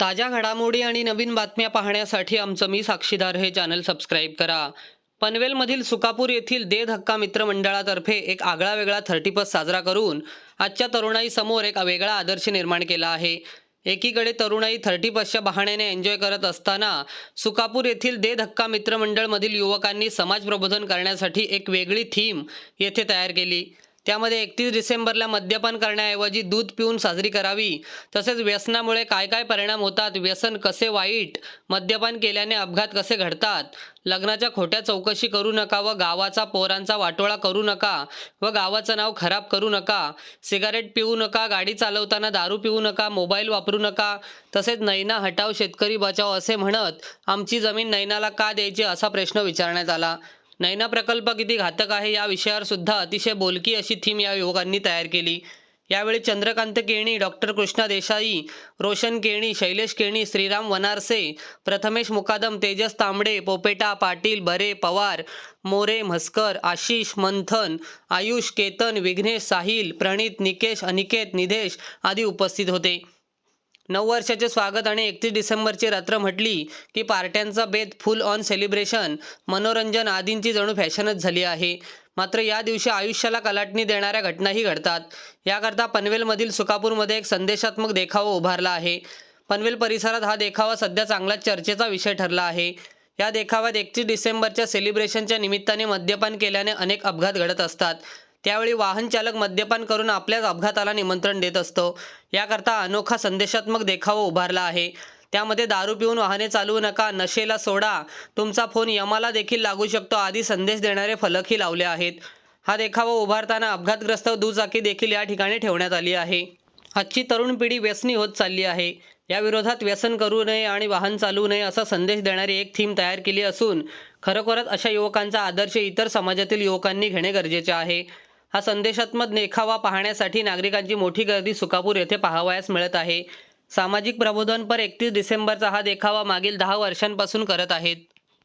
ताज्या घडामोडी आणि नवीन बातम्या पाहण्यासाठी आमचं मी साक्षीदार हे चॅनल सबस्क्राईब करा. पनवेलमधील सुकापूर येथील दे धक्का मित्रमंडळातर्फे एक आगळा वेगळा थर्टी पस साजरा करून आजच्या तरुणाईसमोर एक वेगळा आदर्श निर्माण केला आहे. एकीकडे तरुणाई थर्टी पसच्या बहाण्याने एन्जॉय करत असताना सुकापूर येथील दे धक्का मित्रमंडळमधील युवकांनी समाज प्रबोधन करण्यासाठी एक वेगळी थीम येथे तयार केली. त्यामध्ये एकतीस डिसेंबरला मद्यपान करण्याऐवजी दूध पिऊन साजरी करावी. तसेच व्यसनामुळे काय काय परिणाम होतात? व्यसन कसे वाईट? मद्यपान केल्याने अपघात कसे घडतात? लग्नाच्या खोट्या चौकशी करू नका व गावाचा पोरांचा वाटोळा करू नका व गावाचं नाव खराब करू नका. सिगारेट पिऊ नका गाडी चालवताना दारू पिऊ नका मोबाईल वापरू नका. तसेच नैना हटाव शेतकरी बचाव असे म्हणत आमची जमीन नैनाला का द्यायची असा प्रश्न विचारण्यात आला. नैना प्रकल्प किती घातक आहे या विषयावर सुद्धा अतिशय बोलकी अशी थीम या युवकांनी तयार केली. यावेळी चंद्रकांत केणी डॉक्टर कृष्णा देसाई रोशन केणी शैलेश केणी श्रीराम वनारसे प्रथमेश मुकादम तेजस तांबडे पोपेटा पाटील बरे पवार मोरे म्हस्कर आशिष मंथन आयुष केतन विघ्नेश साहिल प्रणित निकेश अनिकेत निधेश आदी उपस्थित होते. नऊ वर्षाचे स्वागत आणि एकतीस डिसेंबरची रात्र म्हटली की पार्ट्यांचा बेत फुल ऑन सेलिब्रेशन मनोरंजन आदींची जणू फॅशनच झाली आहे. मात्र या दिवशी आयुष्याला कलाटणी देणाऱ्या घटनाही घडतात. याकरता पनवेलमधील सुकापूरमध्ये एक संदेशात्मक देखावा उभारला आहे. पनवेल परिसरात हा देखावा सध्या चांगलाच चर्चेचा विषय ठरला आहे. या देखाव्यात एकतीस डिसेंबरच्या सेलिब्रेशनच्या निमित्ताने मद्यपान केल्याने अनेक अपघात घडत असतात. त्यावेळी वाहन चालक मद्यपान करून आपल्याच अपघाताला निमंत्रण देत असतो. याकरता अनोखा संदेशात्मक देखावा उभारला आहे. त्यामध्ये दारू पिऊन वाहने चालवू नका नशेला सोडा. तुमचा फोन यमाला देखील लागू शकतो आदी संदेश देणारे फलकही लावले आहेत. हा देखावा उभारताना अपघातग्रस्त दुचाकी देखील या ठिकाणी ठेवण्यात आली आहे. आजची तरुण पिढी व्यसनी होत चालली आहे. या विरोधात व्यसन करू नये आणि वाहन चालवू नये असा संदेश देणारी एक थीम तयार केली असून खरोखरच अशा युवकांचा आदर्श इतर समाजातील युवकांनी घेणे गरजेचे आहे. हा संदेशात्मक देखावा पाहण्यासाठी नागरिकांची मोठी गर्दी सुकापूर येथे पाहावयास मिळत आहे. सामाजिक प्रबोधनपर एकतीस डिसेंबरचा हा देखावा मागील दहा वर्षांपासून करत आहेत.